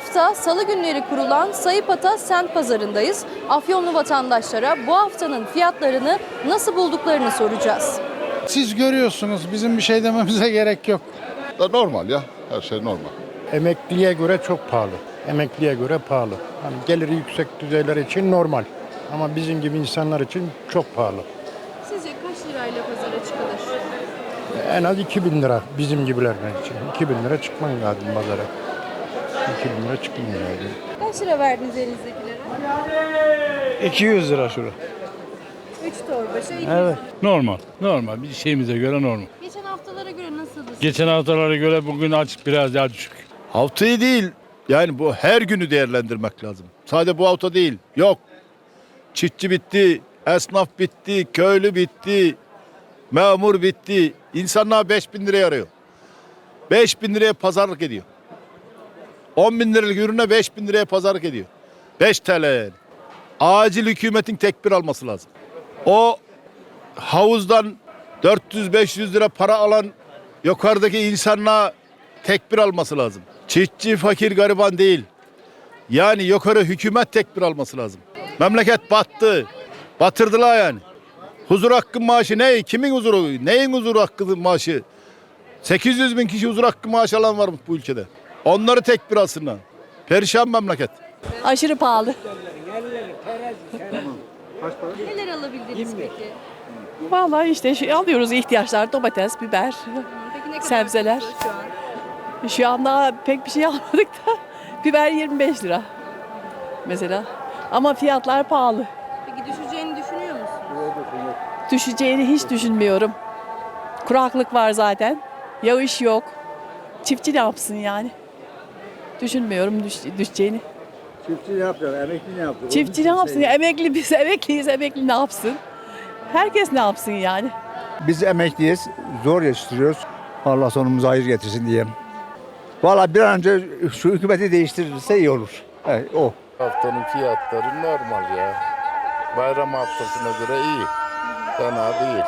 hafta salı günleri kurulan Sayıpata Sent Pazarı'ndayız. Afyonlu vatandaşlara bu haftanın fiyatlarını nasıl bulduklarını soracağız. Siz görüyorsunuz bizim bir şey dememize gerek yok. Da normal ya. Her şey normal. Emekliye göre çok pahalı. Emekliye göre pahalı. Hani geliri yüksek düzeyler için normal. Ama bizim gibi insanlar için çok pahalı. Sizce kaç lirayla pazara çıkılır? En az 2000 lira bizim gibilerden için. 2000 lira çıkman lazım pazara. 2000 lira çıkman lazım. Kaç lira verdiniz elinizdekilere? 200 lira şurada. 3 torba şey. Evet. Normal, normal. Bir şeyimize göre normal. Geçen haftalara göre nasıldı? Geçen haftalara göre bugün açık biraz daha düşük. Haftayı değil. Yani bu her günü değerlendirmek lazım. Sadece bu hafta değil. Yok. Çiftçi bitti, esnaf bitti, köylü bitti, memur bitti. İnsanlar 5 bin liraya arıyor. 5 bin liraya pazarlık ediyor. 10 bin liralık ürüne 5 bin liraya pazarlık ediyor. 5 TL yani. Acil hükümetin tekbir alması lazım. O havuzdan 400-500 lira para alan yukarıdaki insanla tekbir alması lazım. Çiftçi fakir gariban değil. Yani yukarı hükümet tekbir alması lazım. Memleket battı. Batırdılar yani. Huzur hakkı maaşı ne? Kimin huzuru? Neyin huzur hakkı maaşı? 800 bin kişi huzur hakkı maaşı alan var bu ülkede. Onları tekbir alsınlar. Perişan memleket. Aşırı pahalı. Neler alabildiniz peki? Vallahi işte şu alıyoruz ihtiyaçlar domates, biber, Peki ne kadar Sebzeler. şu an? Şu anda pek bir şey almadık da biber 25 lira mesela. Ama fiyatlar pahalı. Peki düşeceğini düşünüyor musunuz? Düşeceğini hiç düşünmüyorum. Kuraklık var zaten. Yağış yok. Çiftçi ne yapsın yani? Düşünmüyorum düş, düşeceğini. Çiftçi ne yapacak? Emekli ne yapacak? Çiftçi ne yapsın? Emekli biz emekliyiz. Emekli ne yapsın? Herkes ne yapsın yani? Biz emekliyiz. Zor yetiştiriyoruz. Allah sonumuza hayır getirsin diyeyim. Valla bir an önce şu hükümeti değiştirirse iyi olur. Evet, o. Haftanın fiyatları normal ya. Bayram haftasına göre iyi. Fena değil.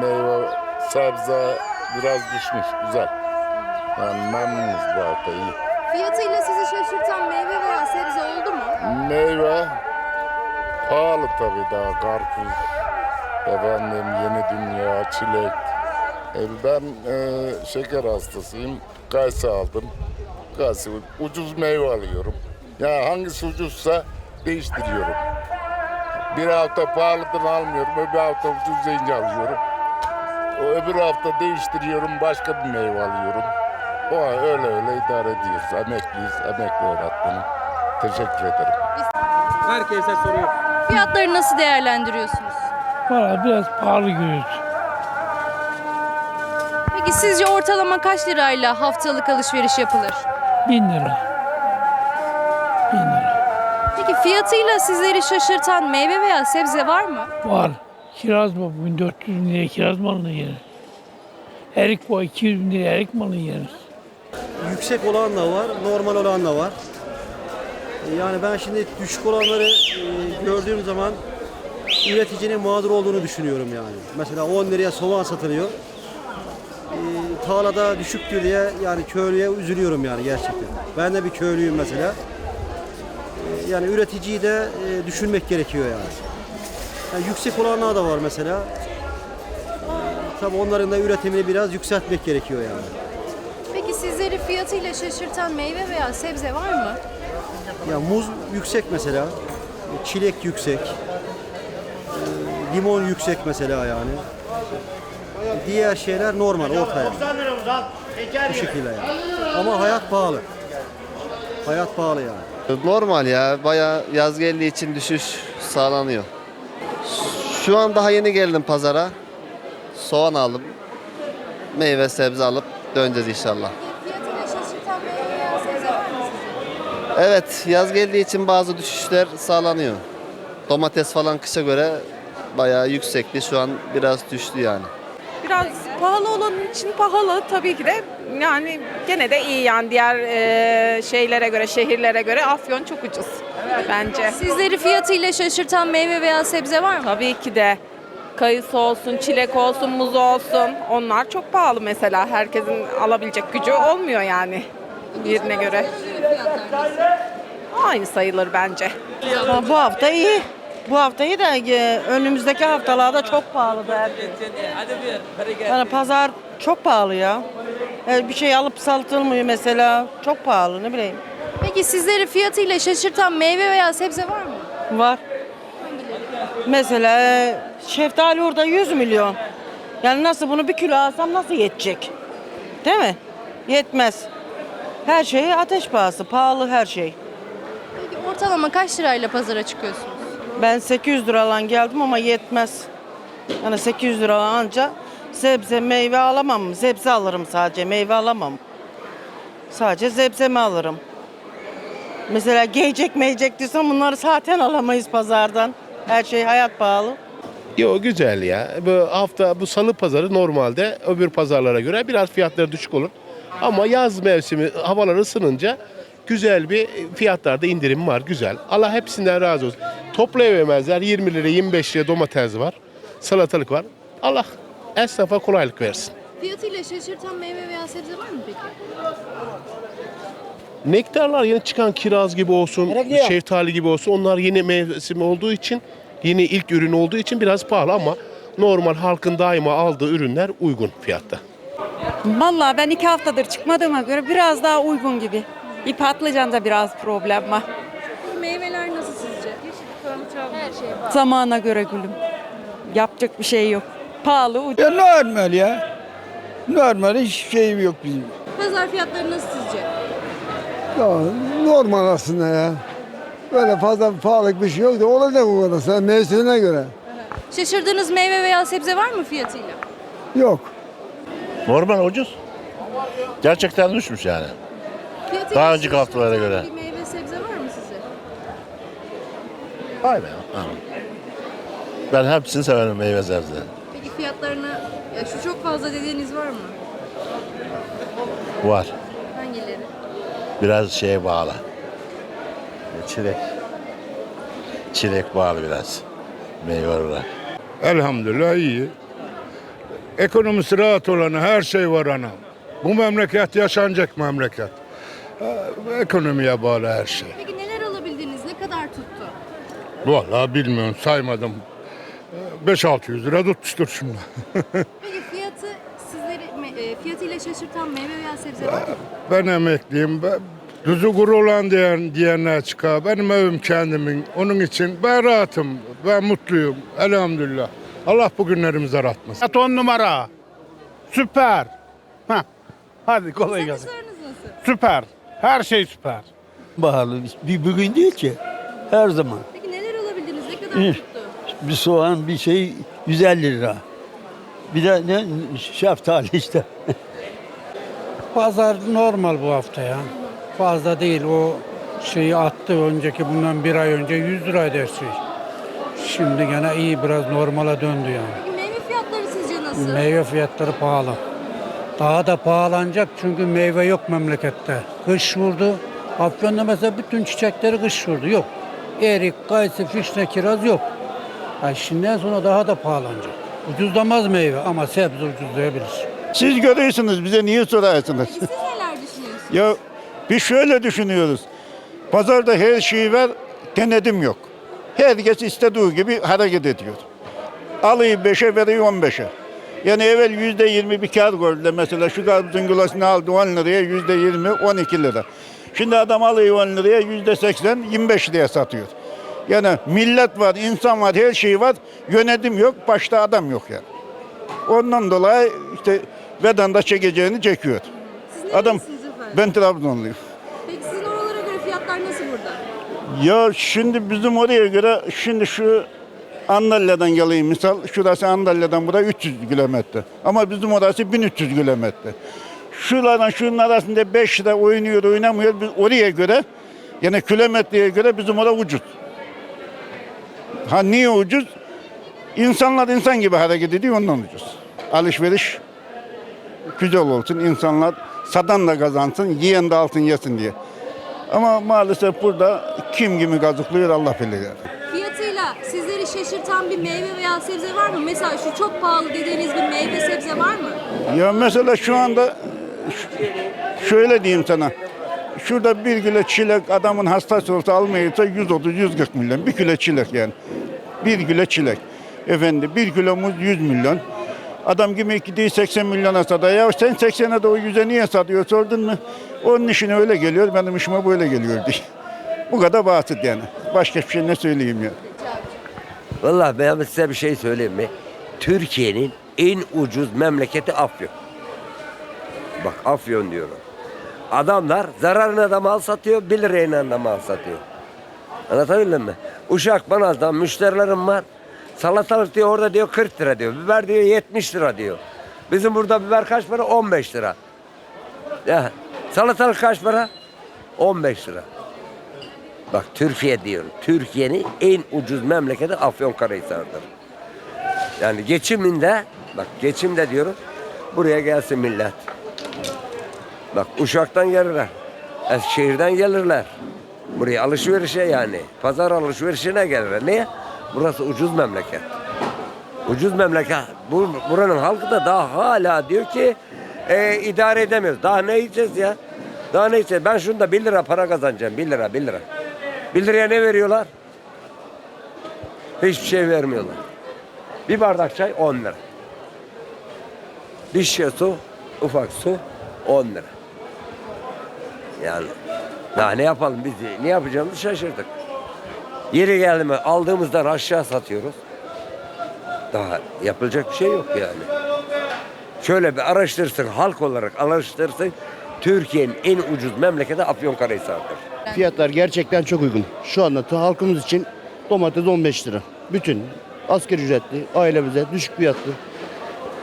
Meyve, sebze biraz düşmüş. Güzel. Yani memnunuz bu hafta iyi. Fiyatıyla sizi şaşırtan meyve veya sebze oldu mu? Meyve pahalı tabii daha. Karpuz, efendim yeni dünya, çilek. E, Ben e, şeker hastasıyım. Kayısı aldım. Kayısı ucuz meyve alıyorum. Ya hangisi ucuzsa değiştiriyorum. Bir hafta pahalıdan almıyorum, öbür hafta ucuz deyince alıyorum. O öbür hafta değiştiriyorum, başka bir meyve alıyorum. O öyle öyle idare ediyoruz. Emekliyiz, emekli öğretmenim. Teşekkür ederim. Herkese soruyor. Fiyatları nasıl değerlendiriyorsunuz? Valla biraz pahalı görüyoruz. Peki sizce ortalama kaç lirayla haftalık alışveriş yapılır? Bin lira. Bin lira. Peki fiyatıyla sizleri şaşırtan meyve veya sebze var mı? Var. Kiraz mı? Bugün 400 bin liraya kiraz malını yeriz. Erik bu 200 bin liraya erik malını yeriz. Yüksek olan da var, normal olan da var. Yani ben şimdi düşük olanları e, gördüğüm zaman üreticinin mağdur olduğunu düşünüyorum yani. Mesela 10 liraya soğan satılıyor. E, tarlada düşüktür diye yani köylüye üzülüyorum yani gerçekten. Ben de bir köylüyüm mesela. E, yani üreticiyi de düşünmek gerekiyor yani. yani. Yüksek olanlar da var mesela. Tabii onların da üretimini biraz yükseltmek gerekiyor yani. Fiyatıyla şaşırtan meyve veya sebze var mı? Ya muz yüksek mesela, çilek yüksek, e, limon yüksek mesela yani. Diğer şeyler normal, ortaya. Bu şekilde yani. Ama hayat pahalı. Hayat pahalı yani. Normal ya. Bayağı yaz geldiği için düşüş sağlanıyor. Şu an daha yeni geldim pazara. Soğan aldım. Meyve sebze alıp döneceğiz inşallah. Fiyatıyla şaşırtan meyve veya sebze var mı sizce? Evet yaz geldiği için bazı düşüşler sağlanıyor. Domates falan kışa göre bayağı yüksekti. Şu an biraz düştü yani. Biraz pahalı olan için pahalı tabii ki de yani gene de iyi yani diğer e, şeylere göre şehirlere göre Afyon çok ucuz bence. Sizleri fiyatıyla şaşırtan meyve veya sebze var mı? Tabii ki de kayısı olsun, çilek olsun, muz olsun onlar çok pahalı mesela herkesin alabilecek gücü olmuyor yani yerine göre. Fiyatlar? Aynı sayılır bence. Bu hafta iyi. Bu hafta iyi de e, önümüzdeki haftalarda çok pahalı belki. Yani pazar çok pahalı ya. Yani bir şey alıp satılmıyor mesela. Çok pahalı ne bileyim. Peki sizleri fiyatıyla şaşırtan meyve veya sebze var mı? Var. Mesela e, şeftali orada 100 milyon. Yani nasıl bunu bir kilo alsam nasıl yetecek? Değil mi? Yetmez. Her şey ateş pahası. Pahalı her şey. Peki ortalama kaç lirayla pazara çıkıyorsunuz? Ben 800 liradan geldim ama yetmez. Yani 800 lira anca sebze meyve alamam. Sebze alırım sadece meyve alamam. Sadece sebzemi alırım. Mesela giyecek meyecek diyorsam bunları zaten alamayız pazardan. Her şey hayat pahalı. Yo güzel ya. Bu hafta bu salı pazarı normalde öbür pazarlara göre biraz fiyatları düşük olur. Ama yaz mevsimi havalar ısınınca güzel bir fiyatlarda indirim var. Güzel. Allah hepsinden razı olsun. Toplayamazlar. 20 lira 25 lira domates var. Salatalık var. Allah esnafa kolaylık versin. Fiyatıyla şaşırtan meyve veya sebze var mı peki? Nektarlar yeni çıkan kiraz gibi olsun, şeftali gibi olsun onlar yeni mevsim olduğu için, yeni ilk ürün olduğu için biraz pahalı ama normal halkın daima aldığı ürünler uygun fiyatta. Vallahi ben iki haftadır çıkmadığıma göre biraz daha uygun gibi. Bir patlıcanda biraz problem var. Meyveler nasıl sizce? Her şey var. Zamana göre gülüm. Yapacak bir şey yok. Pahalı, ucuz. Ya normal ya. Normal hiçbir şey yok bizim. Pazar fiyatları nasıl sizce? Ya normal aslında ya. Böyle fazla pahalı bir şey yok da olacak o kadar. Sen mevsimine göre. Şaşırdığınız meyve veya sebze var mı fiyatıyla? Yok. Normal ucuz. Gerçekten düşmüş yani. Fiyatıyla Daha önceki şaşırtan haftalara göre. Bir meyve sebze var mı size? Aynen. Ben hepsini severim meyve sebze. Peki fiyatlarını ya şu çok fazla dediğiniz var mı? Var. Hangileri? Biraz şeye bağlı. Çilek. Çilek bağlı biraz. Meyve olarak. Elhamdülillah iyi. Ekonomisi rahat olan her şey var anam. Bu memleket yaşanacak memleket. Ha, Ekonomiye bağlı her şey. Peki neler alabildiniz? Ne kadar tuttu? Vallahi bilmiyorum saymadım. 5-600 lira tutmuştur şimdi. Peki fiyatı sizleri me- e, fiyatıyla şaşırtan meyve veya sebze var mı? Ben emekliyim. Ben, Düzü kuru olan diyen, diyenler çıkar. Benim evim kendimin. Onun için ben rahatım. Ben mutluyum. Elhamdülillah. Allah bugünlerimizi aratmasın. At on numara. Süper. Heh. Hadi kolay gelsin. Satışlarınız nasıl? Süper. Her şey süper. Pahalı. Bir bugün değil ki. Her zaman. Peki neler alabildiniz? Ne kadar tuttu? Bir soğan bir şey 150 lira. Bir de ne şeftali işte. Pazar normal bu hafta ya. Fazla değil. O şeyi attı önceki bundan bir ay önce 100 liraydı her şey. Şimdi gene iyi biraz normala döndü yani. Peki meyve fiyatları sizce nasıl? Meyve fiyatları pahalı. Daha da pahalanacak çünkü meyve yok memlekette. Kış vurdu. Afyon'da mesela bütün çiçekleri kış vurdu. Yok. Erik, kayısı, fişne, kiraz yok. Ha şimdiden sonra daha da pahalanacak. Ucuzlamaz meyve ama sebze ucuzlayabilir. Siz görüyorsunuz bize niye sorarsınız? Siz neler düşünüyorsunuz? Ya biz şöyle düşünüyoruz. Pazarda her şey var, denedim yok. Herkes istediği gibi hareket ediyor. Alıyı 5'e veriyor 15'e. Yani evvel yüzde yirmi bir kar gördü. Mesela şu karpuzun kilosunu aldı 10 liraya yüzde yirmi 12 lira. Şimdi adam alıyor 10 liraya yüzde 80 25 liraya satıyor. Yani millet var, insan var, her şey var. Yönetim yok, başta adam yok yani. Ondan dolayı işte vedanda çekeceğini çekiyor. Siz Adam efendim? ben Trabzonluyum. Peki sizin oralara göre fiyatlar nasıl burada? Ya şimdi bizim oraya göre şimdi şu Antalya'dan geleyim misal. Şurası Antalya'dan buraya 300 kilometre. Ama bizim orası 1300 kilometre. Şuradan şunun arasında 5 lira oynuyor oynamıyor. Biz oraya göre yani kilometreye göre bizim orada ucuz. Ha niye ucuz? İnsanlar insan gibi hareket ediyor ondan ucuz. Alışveriş güzel olsun. insanlar satan da kazansın, yiyen de altın yesin diye. Ama maalesef burada kim kimi kazıklıyor Allah bilir. Fiyatıyla sizleri şaşırtan bir meyve veya sebze var mı? Mesela şu çok pahalı dediğiniz bir meyve sebze var mı? Ya mesela şu anda şöyle diyeyim sana. şurada bir kilo çilek adamın hastası olsa almayırsa 130-140 milyon. Bir kilo çilek yani. Bir kilo çilek. Efendi bir kilomuz 100 milyon. Adam gibi gidiyor 80 milyona satıyor. Ya sen 80'e de o 100'e niye satıyor sordun mu? Onun işine öyle geliyor, benim işime böyle geliyor diye. Bu kadar basit yani. Başka bir şey ne söyleyeyim ya. Vallahi ben size bir şey söyleyeyim mi? Türkiye'nin en ucuz memleketi Afyon. Bak Afyon diyorum. Adamlar zararına da mal satıyor, 1 lirayla da mal satıyor. Anlatabildim mi? Uşak Banaz'dan müşterilerim var. Salatalık diyor orada diyor 40 lira diyor. Biber diyor 70 lira diyor. Bizim burada biber kaç para? 15 lira. Ya, salatalık kaç para? 15 lira. Bak Türkiye diyorum. Türkiye'nin en ucuz memleketi Afyonkarahisar'dır. Yani geçiminde, bak geçimde diyorum, buraya gelsin millet. Bak Uşak'tan gelirler. Eskişehir'den gelirler. Buraya alışverişe yani. Pazar alışverişine gelirler. Niye? Burası ucuz memleket. Ucuz memleket. Bu, buranın halkı da daha hala diyor ki e, idare edemiyoruz. Daha ne yiyeceğiz ya? Daha ne yiyeceğiz? Ben şunda 1 lira para kazanacağım. 1 lira, 1 lira. 1 liraya ne veriyorlar? Hiçbir şey vermiyorlar. Bir bardak çay 10 lira. Bir şişe su, ufak su 10 lira. Yani daha ne yapalım biz ne yapacağımızı şaşırdık. Yeri geldi mi aldığımızdan aşağı satıyoruz. Daha yapılacak bir şey yok yani. Şöyle bir araştırsın halk olarak araştırsın. Türkiye'nin en ucuz memleketi Afyonkarahisar'dır. Fiyatlar gerçekten çok uygun. Şu anda halkımız için domates 15 lira. Bütün asgari ücretli ailemize düşük fiyatlı.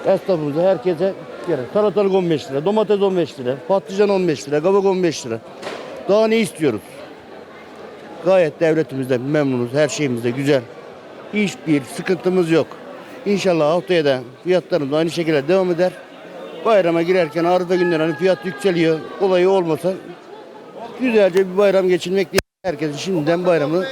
Esnafımıza herkese göre salatalık 15 lira, domates 15 lira, patlıcan 15 lira, kabak 15 lira. Daha ne istiyoruz? Gayet devletimizde memnunuz, her şeyimiz de güzel. Hiçbir sıkıntımız yok. İnşallah haftaya da fiyatlarımız aynı şekilde devam eder. Bayrama girerken arada günler hani fiyat yükseliyor. Olayı olmasa güzelce bir bayram geçirmek diye herkesin şimdiden bayramı